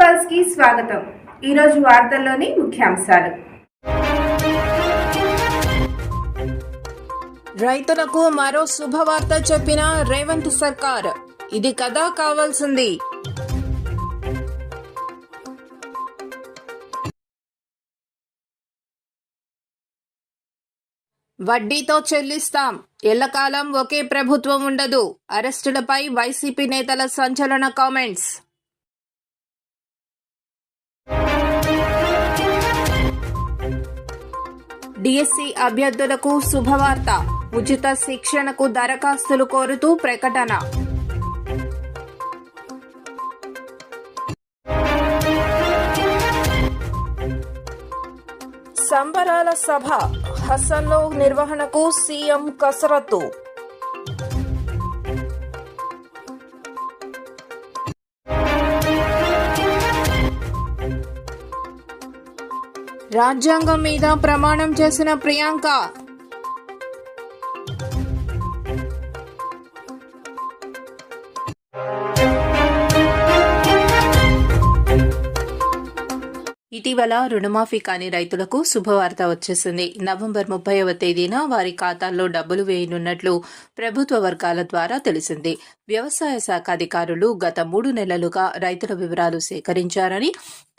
పల్స్కి స్వాగతం. ఈరోజు వార్తల్లోని ముఖ్యాంశాలు. రైతులకు మరో శుభవార్త చెప్పిన రేవంత్ సర్కార్. ఇది కదా కావాల్సింది. వడ్డీతో చెల్లిస్తాం. ఎల్లకాలం ఒకే ప్రభుత్వం ఉండదు. అరెస్టులపై వైసీపీ నేతల సంచలన కామెంట్స్. డిఎస్సి అభ్యర్థులకు శుభవార్త. ఉచిత శిక్షణకు దరఖాస్తులు కోరుతూ ప్రకటన. సంబరాల సభ హసన్లో నిర్వహణకు సీఎం కసరత్తు. రాజ్యాంగం మీద ప్రమాణం చేసిన ప్రియాంక ఇటీవల రుణమాఫీ కాని రైతులకు శుభవార్త వచ్చేసింది. నవంబర్ ముప్పైవ తేదీన వారి ఖాతాల్లో డబ్బులు వేయనున్నట్లు ప్రభుత్వ వర్గాల ద్వారా తెలిసింది. వ్యవసాయ శాఖ అధికారులు గత మూడు నెలలుగా రైతుల వివరాలు సేకరించారని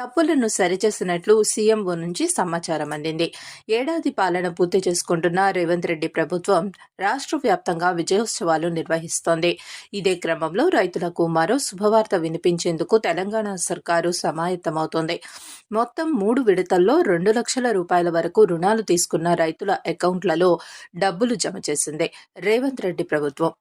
తప్పులను సరిచేసినట్లు సీఎంఓ నుంచి సమాచారం అందింది. ఏడాది పాలన పూర్తి చేసుకుంటున్న రేవంత్ రెడ్డి ప్రభుత్వం రాష్ట్ర వ్యాప్తంగా విజయోత్సవాలు నిర్వహిస్తోంది. ఇదే క్రమంలో రైతులకు మరో శుభవార్త వినిపించేందుకు తెలంగాణ సర్కారు సమాయత్తమవుతోంది. మొత్తం మూడు విడతల్లో రెండు లక్షల రూపాయల వరకు రుణాలు తీసుకున్న రైతుల అకౌంట్లలో డబ్బులు జమ చేసింది రేవంత్ రెడ్డి ప్రభుత్వం.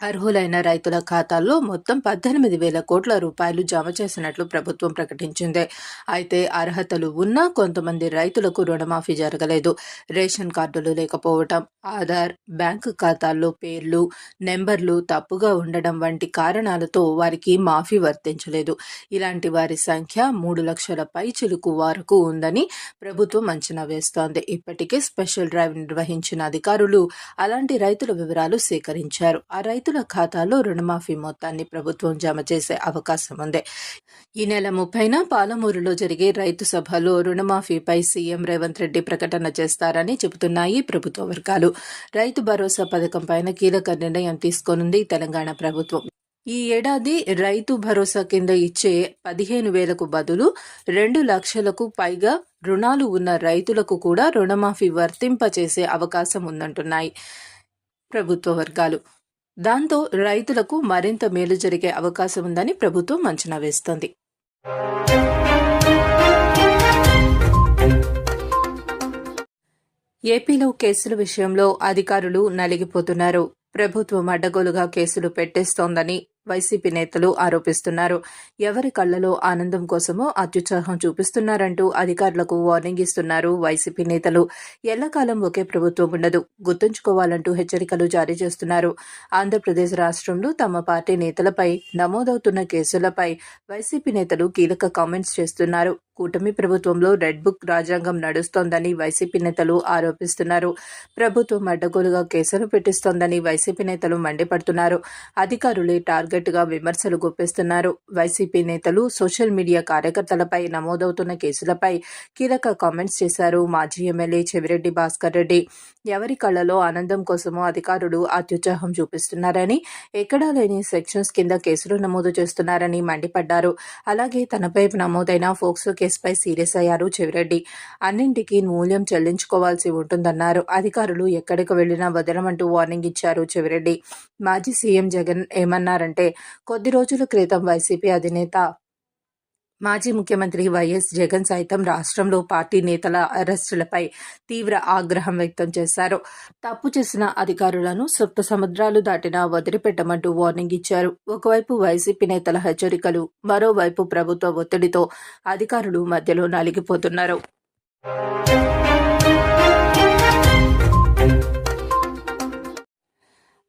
అర్హులైన రైతుల ఖాతాల్లో మొత్తం పద్దెనిమిది వేల కోట్ల రూపాయలు జమ చేసినట్లు ప్రభుత్వం ప్రకటించింది. అయితే అర్హతలు ఉన్నా కొంతమంది రైతులకు రుణమాఫీ జరగలేదు. రేషన్ కార్డులు లేకపోవటం ఆధార్ బ్యాంకు ఖాతాల్లో పేర్లు నెంబర్లు తప్పుగా ఉండడం వంటి కారణాలతో వారికి మాఫీ వర్తించలేదు. ఇలాంటి వారి సంఖ్య మూడు లక్షల పై చిలుకు వరకు ఉందని ప్రభుత్వం అంచనా వేస్తోంది. ఇప్పటికే స్పెషల్ డ్రైవ్ నిర్వహించిన అధికారులు అలాంటి రైతుల వివరాలు సేకరించారు. ఆ రైతుల ఖాతాలో రుణమాఫీ మొత్తాన్ని ప్రభుత్వం జమ చేసే అవకాశం ఉంది ఈ నెల ముప్పైన పాలమూరులో జరిగే రైతు సభలో రుణమాఫీపై సీఎం రేవంత్ రెడ్డి ప్రకటన చేస్తారని చెబుతున్నాయి ప్రభుత్వ వర్గాలు. రైతు భరోసా పథకం పైన కీలక నిర్ణయం తీసుకోనుంది తెలంగాణ ప్రభుత్వం. ఈ ఏడాది రైతు భరోసా కింద ఇచ్చే పదిహేను వేలకు బదులు రెండు లక్షలకు పైగా రుణాలు ఉన్న రైతులకు కూడా రుణమాఫీ వర్తింపచేసే అవకాశం ఉందంటున్నాయి ప్రభుత్వ వర్గాలు. దాంతో రైతులకు మరింత మేలు జరిగే అవకాశం ఉందని ప్రభుత్వం అంచనా వేస్తోంది. ఏపీలో కేసుల విషయంలో అధికారులు నలిగిపోతున్నారు. ప్రభుత్వం అడ్డగోలుగా కేసులు పెట్టేస్తోందని వైసీపీ నేతలు ఆరోపిస్తున్నారు. ఎవరి కళ్ళలో ఆనందం కోసమో అత్యుత్సాహం చూపిస్తున్నారంటూ అధికారులకు వార్నింగ్ ఇస్తున్నారు వైసీపీ నేతలు. ఎల్లకాలం ఒకే ప్రభుత్వం ఉండదు. గుర్తుంచుకోవాలంటూ హెచ్చరికలు జారీ చేస్తున్నారు. ఆంధ్రప్రదేశ్ రాష్ట్రంలో తమ పార్టీ నేతలపై నమోదవుతున్న కేసులపై వైసీపీ నేతలు కీలక కామెంట్స్ చేస్తున్నారు. కూటమి ప్రభుత్వంలో రెడ్ బుక్ రాజ్యాంగం నడుస్తోందని వైసీపీ నేతలు ఆరోపిస్తున్నారు. ప్రభుత్వం అడ్డగోలుగా కేసులు పెట్టిస్తోందని వైసీపీ నేతలు మండిపడుతున్నారు. అధికారులే టార్గెట్గా విమర్శలు గుప్పిస్తున్నారు. వైసీపీ నేతలు సోషల్ మీడియా కార్యకర్తలపై నమోదవుతున్న కేసులపై కీలక కామెంట్స్ చేశారు మాజీ ఎమ్మెల్యే చెవిరెడ్డి భాస్కర్ రెడ్డి. ఎవరి కళ్ళలో ఆనందం కోసమో అధికారులు అత్యుత్సాహం చూపిస్తున్నారని ఎక్కడా లేని సెక్షన్స్ కింద కేసులు నమోదు చేస్తున్నారని మండిపడ్డారు. అలాగే తనపై నమోదైన ఫోక్సో కేసుపై సీరియస్ అయ్యారు చెవిరెడ్డి అన్నింటికీ మూల్యం చెల్లించుకోవాల్సి ఉంటుందన్నారు. అధికారులు ఎక్కడికి వెళ్ళినా వదలమంటూ వార్నింగ్ ఇచ్చారు చెవిరెడ్డి. మాజీ సీఎం జగన్ ఏమన్నారంటే కొద్ది రోజుల క్రితం వైసీపీ అధినేత మాజీ ముఖ్యమంత్రి వైఎస్ జగన్ సైతం రాష్ట్రంలో పార్టీ నేతల అరెస్టులపై తీవ్ర ఆగ్రహం వ్యక్తం చేశారు. తప్పు చేసిన అధికారులను సప్త సముద్రాలు దాటినా వదిలిపెట్టమంటూ వార్నింగ్ ఇచ్చారు. ఒకవైపు వైసీపీ నేతల హెచ్చరికలు మరోవైపు ప్రభుత్వ ఒత్తిడితో అధికారులు మధ్యలో నలిగిపోతున్నారు.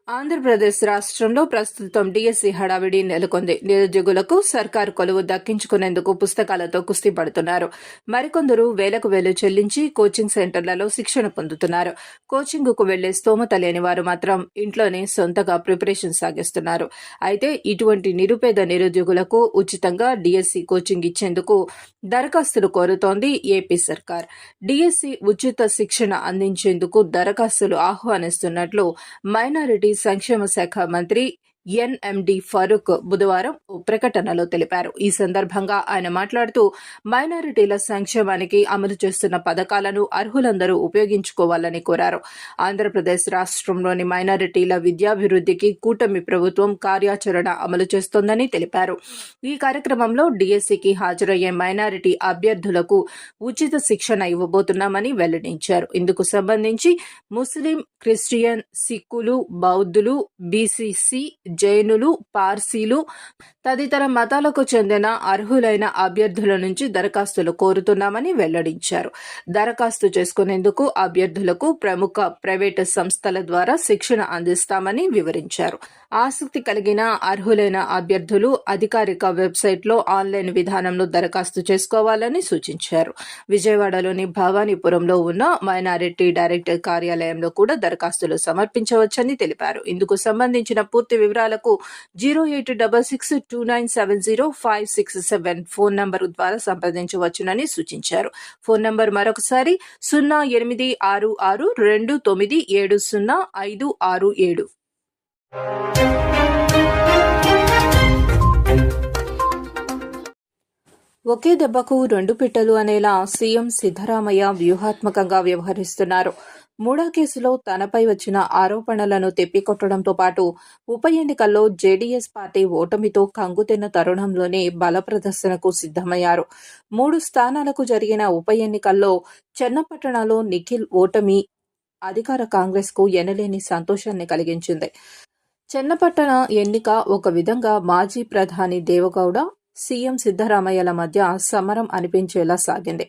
ఆంధ్రప్రదేశ్ రాష్ట్రంలో ప్రస్తుతం డిఎస్సి హడావిడి నెలకొంది. నిరుద్యోగులకు సర్కారు కొలువు దక్కించుకునేందుకు పుస్తకాలతో కుస్తీ పడుతున్నారు. మరికొందరు వేలకు వేలు చెల్లించి కోచింగ్ సెంటర్లలో శిక్షణ పొందుతున్నారు. కోచింగ్కు వెళ్ళే స్తోమత లేని వారు మాత్రం ఇంట్లోనే సొంతగా ప్రిపరేషన్ సాగిస్తున్నారు. అయితే ఇటువంటి నిరుపేద నిరుద్యోగులకు ఉచితంగా డిఎస్సి కోచింగ్ ఇచ్చేందుకు దరఖాస్తులు కోరుతోంది ఏపీ సర్కార్. డిఎస్సి ఉచిత శిక్షణ అందించేందుకు దరఖాస్తులు ఆహ్వానిస్తున్నట్లు మైనారిటీ సంక్షేమ శాఖ మంత్రి ఎన్ఎండి ఫరూక్ బుధవారం ఓ ప్రకటనలో తెలిపారు. ఈ సందర్భంగా ఆయన మాట్లాడుతూ మైనారిటీల సంక్షేమానికి అమలు చేస్తున్న పథకాలను అర్హులందరూ ఉపయోగించుకోవాలని కోరారు. ఆంధ్రప్రదేశ్ రాష్ట్రంలోని మైనారిటీల విద్యాభివృద్ధికి కూటమి ప్రభుత్వం కార్యాచరణ అమలు చేస్తోందని తెలిపారు. ఈ కార్యక్రమంలో డిఎస్సికి హాజరయ్యే మైనారిటీ అభ్యర్థులకు ఉచిత శిక్షణ ఇవ్వబోతున్నామని వెల్లడించారు. ఇందుకు సంబంధించి ముస్లిం క్రిస్టియన్ సిక్కులు బౌద్ధులు బీసీసీ జైనులు పార్సీలు తదితర మతాలకు చెందిన అర్హులైన అభ్యర్థుల నుంచి దరఖాస్తులు కోరుతున్నామని వెల్లడించారు. దరఖాస్తు చేసుకునేందుకు అభ్యర్థులకు ప్రముఖ ప్రైవేటు సంస్థల ద్వారా శిక్షణ అందిస్తామని వివరించారు. ఆసక్తి కలిగిన అర్హులైన అభ్యర్థులు అధికారిక వెబ్సైట్లో ఆన్లైన్ విధానంలో దరఖాస్తు చేసుకోవాలని సూచించారు. విజయవాడలోని భవానీపురంలో ఉన్న మైనారిటీ డైరెక్టర్ కార్యాలయంలో కూడా దరఖాస్తులు సమర్పించవచ్చని తెలిపారు. ఇందుకు సంబంధించిన పూర్తి వివరాలకు zero eight double six two two nine seven zero five six seven phone number ద్వారా సంప్రదించవచ్చునని సూచించారు. ఫోన్ నంబర్ మరొకసారి సున్నా ఎనిమిది ఆరు ఆరు రెండు తొమ్మిది ఏడు సున్నా ఐదు ఆరు ఏడు. ఒకే దెబ్బకు రెండు పిట్టలు అనేలా సీఎం సిద్ధరామయ్య వ్యూహాత్మకంగా వ్యవహరిస్తున్నారు. మూడా కేసులో తనపై వచ్చిన ఆరోపణలను తిప్పికొట్టడంతో పాటు ఉప ఎన్నికల్లో జేడీఎస్ పార్టీ ఓటమితో కంగుతిన్న తరుణంలోనే బల ప్రదర్శనకు సిద్ధమయ్యారు. మూడు స్థానాలకు జరిగిన ఉప ఎన్నికల్లో చెన్నపట్టణలో నిఖిల్ ఓటమి అధికార కాంగ్రెస్కు ఎనలేని సంతోషాన్ని కలిగించింది. చెన్నపట్టణ ఎన్నిక ఒక విధంగా మాజీ ప్రధాని దేవగౌడ సీఎం సిద్ధరామయ్యల మధ్య సమరం అనిపించేలా సాగింది.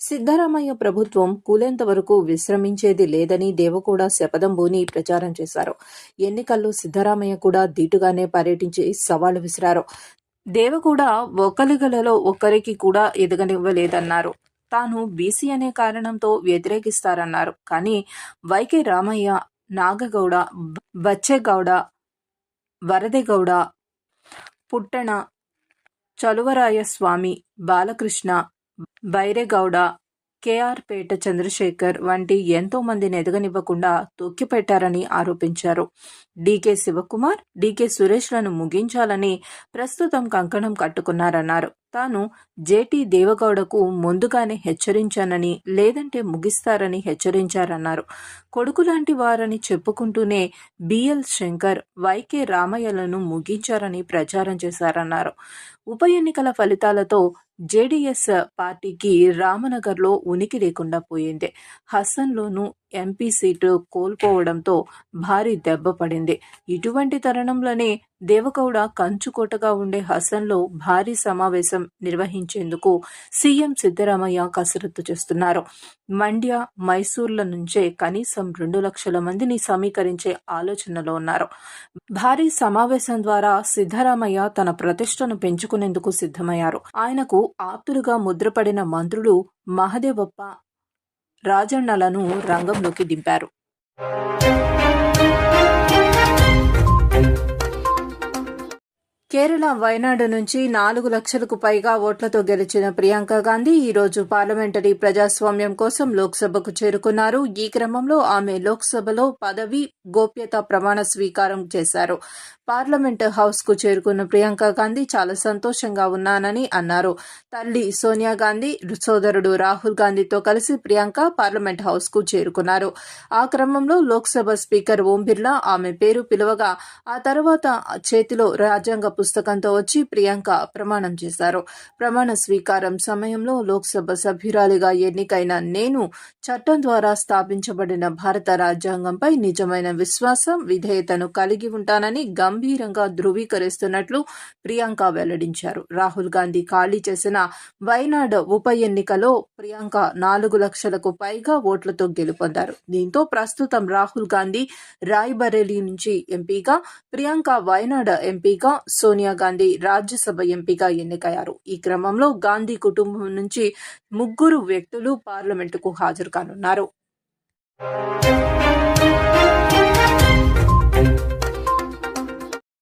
సిద్ధరామయ్య ప్రభుత్వం కూలేంత వరకు విశ్రమించేది లేదని దేవగౌడ శపథం బూని ప్రచారం చేశారు. ఎన్నికల్లో సిద్ధరామయ్య కూడా ధీటుగానే పర్యటించి సవాలు విసిరారు. దేవగౌడ ఒకలిగలలో ఒకరికి కూడా ఎదగనివ్వలేదన్నారు. తాను బీసీ అనే కారణంతో వ్యతిరేకిస్తారన్నారు. కానీ వైకే రామయ్య నాగగౌడ బచ్చేగౌడ వరదెగౌడ పుట్టణ చలువరాయస్వామి బాలకృష్ణ బైరేగౌడ కేఆర్పేట చంద్రశేఖర్ వంటి ఎంతో మందిని ఎదగనివ్వకుండా తొక్కిపెట్టారని ఆరోపించారు. డీకే శివకుమార్ డీకే సురేష్లను ముగించాలని ప్రస్తుతం కంకణం కట్టుకున్నారన్నారు. తాను జేటీ దేవగౌడకు ముందుగానే హెచ్చరించానని లేదంటే ముగిస్తారని హెచ్చరించారన్నారు. కొడుకు లాంటి వారని చెప్పుకుంటూనే B L Shankar Y K రామయ్యలను ముగించారని ప్రచారం చేశారన్నారు. ఉప ఎన్నికల ఫలితాలతో జేడీఎస్ పార్టీకి రామనగర్లో ఉనికి లేకుండా పోయింది. హసన్లోనూ ఎంపీ సీటు కోల్పోవడంతో భారీ దెబ్బ పడింది. ఇటువంటి తరుణంలోనే దేవగౌడ కంచుకోటగా ఉండే హసన్లో భారీ సమావేశం నిర్వహించేందుకు సీఎం సిద్దరామయ్య కసరత్తు చేస్తున్నారు. మండ్య మైసూర్ల నుంచే కనీసం రెండు లక్షల మందిని సమీకరించే ఆలోచనలో ఉన్నారు. భారీ సమావేశం ద్వారా సిద్దరామయ్య తన ప్రతిష్టను పెంచుకునేందుకు సిద్ధమయ్యారు. ఆయనకు ఆప్తులుగా ముద్రపడిన మంత్రులు మహదేవప్ప రాజన్నలను రంగంలోకి దింపారు. కేరళ వయనాడు నుంచి నాలుగు లక్షలకు పైగా ఓట్లతో గెలిచిన ప్రియాంక గాంధీ ఈరోజు పార్లమెంటరీ ప్రజాస్వామ్యం కోసం లోక్సభకు చేరుకున్నారు. ఈ క్రమంలో ఆమె లోక్సభలో పదవి గోప్యత ప్రమాణ స్వీకారం చేశారు. పార్లమెంట్ హౌస్కు చేరుకున్న ప్రియాంక గాంధీ చాలా సంతోషంగా ఉన్నానని అన్నారు. తల్లి సోనియా గాంధీ సోదరుడు రాహుల్ గాంధీతో కలిసి ప్రియాంక పార్లమెంట్ హౌస్కు చేరుకున్నారు. ఆ క్రమంలో లోక్సభ స్పీకర్ ఓం బిర్లా ఆమె పేరు పిలువగా ఆ తర్వాత చేతిలో రాజ్యాంగ పుస్తకంతో వచ్చి ప్రియాంక ప్రమాణం చేశారు. ప్రమాణ స్వీకారం సమయంలో లోక్సభ సభ్యురాలిగా ఎన్నికైన నేను చట్టం ద్వారా స్థాపించబడిన భారత రాజ్యాంగంపై నిజమైన విశ్వాసం విధేయతను కలిగి ఉంటానని గమ్ గంభీరంగా ధృవీకరిస్తున్నట్లు ప్రియాంక వెల్లడించారు. రాహుల్ గాంధీ ఖాళీ చేసిన వైనాడ్ ఉప ఎన్నికలో ప్రియాంక నాలుగు లక్షలకు పైగా ఓట్లతో గెలుపొందారు. దీంతో ప్రస్తుతం రాహుల్ గాంధీ రాయ్బరేలీ నుంచి ఎంపీగా ప్రియాంక వైనాడ్ ఎంపీగా సోనియా గాంధీ రాజ్యసభ ఎంపీగా ఎన్నికయ్యారు. ఈ క్రమంలో గాంధీ కుటుంబం నుంచి ముగ్గురు వ్యక్తులు పార్లమెంటుకు హాజరు కానున్నారు.